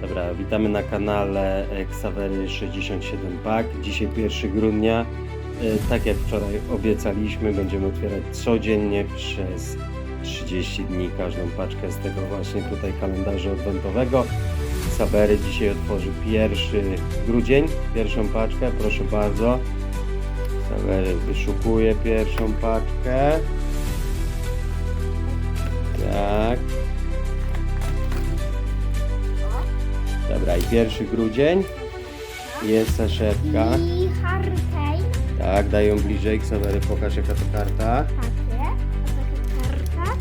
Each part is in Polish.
Dobra, witamy na kanale Xavery 67 Pack. Dzisiaj 1 grudnia. E, Tak jak wczoraj obiecaliśmy, będziemy otwierać codziennie przez 30 dni każdą paczkę z tego właśnie tutaj kalendarza adwentowego. Xavery dzisiaj otworzy 1 grudzień, pierwszą paczkę, proszę bardzo. Xavery wyszukuje pierwszą paczkę. Tak. 1 grudzień. Jest saszetka. I Hurricane. Tak, dają bliżej. Ksawery, pokaż jaka to karta. Takie. A taka karta.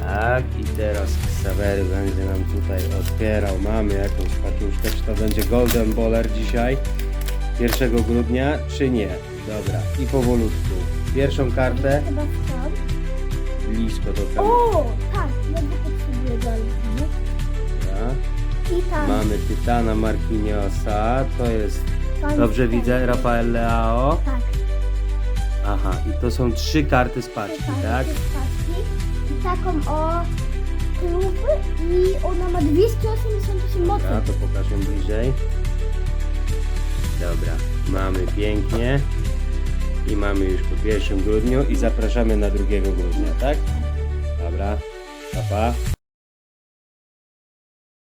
Tak, i teraz Ksawery będzie nam tutaj otwierał. Mamy jakąś paczuszkę. Czy to będzie Golden Baller dzisiaj? 1 grudnia, czy nie? Dobra, i powolutku. Pierwszą kartę Chyba stąd. blisko do kamery. O, tak. Ja go potrzebuję dalej. Mamy Tytana Marquinhosa. To jest, dobrze jest widzę, ten. Rafael Leao. Tak. Aha, i to są trzy karty z paczki, tak? z paczki. I taką o kluby i ona ma 288 mocy. Dobra, to pokażę bliżej. Dobra, mamy pięknie. I mamy już po 1 grudniu i zapraszamy na 2 grudnia, tak? Dobra, pa, pa.